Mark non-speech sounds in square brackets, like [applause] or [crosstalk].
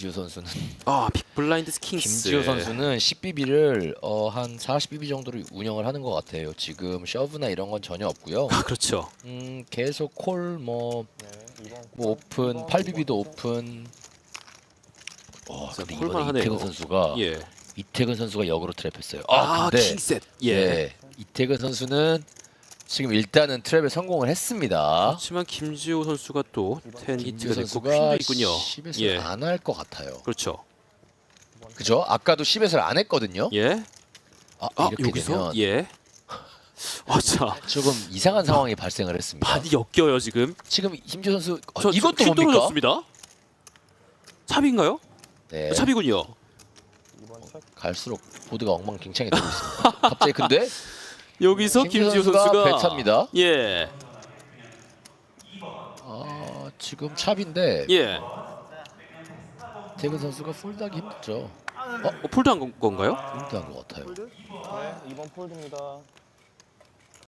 김지호 선수는 아 빅블라인드 킹스. 김지호 선수는 10BB를 어, 한 40BB 정도로 운영을 하는 것 같아요. 지금 셔브나 이런 건 전혀 없고요. 아 그렇죠. 음, 계속 콜뭐 네, 뭐 오픈, 8BB도 오픈. 어, 근데 콜만 이번에 하네요. 이태근 선수가 예. 이태근 선수가 역으로 트랩했어요. 아, 아, 근데 킹셋. 예. 예. 이태근 선수는 지금 일단은 트랩에 성공을 했습니다. 하지만 김지호 선수가 또텐 김지호 히트가 됐고 퀸도 있군요. 10에서 예. 안 할 것 같아요. 그렇죠. 그죠? 아까도 10에서 안 했거든요. 예. 아, 아 이렇게 여기서 되면 예. 아자 조금 이상한 상황이 발생을 했습니다. 많이 엮여요 지금. 지금 김지호 선수 어, 저 이것도 퀸 뭡니까? 떨어졌습니다. 찹인가요? 네. 찹이군요. 첫 갈수록 보드가 엉망진창이 되고 있습니다. 갑자기 근데 [laughs] 여기서 김지호 김지호 선수가 배차입니다. 예. 아, 지금 찹인데 예. 태근 선수가 폴드하기 힘들죠. 어, 폴드한 건- 건가요? 폴드한 것 같아요. 네, 이번 폴드입니다.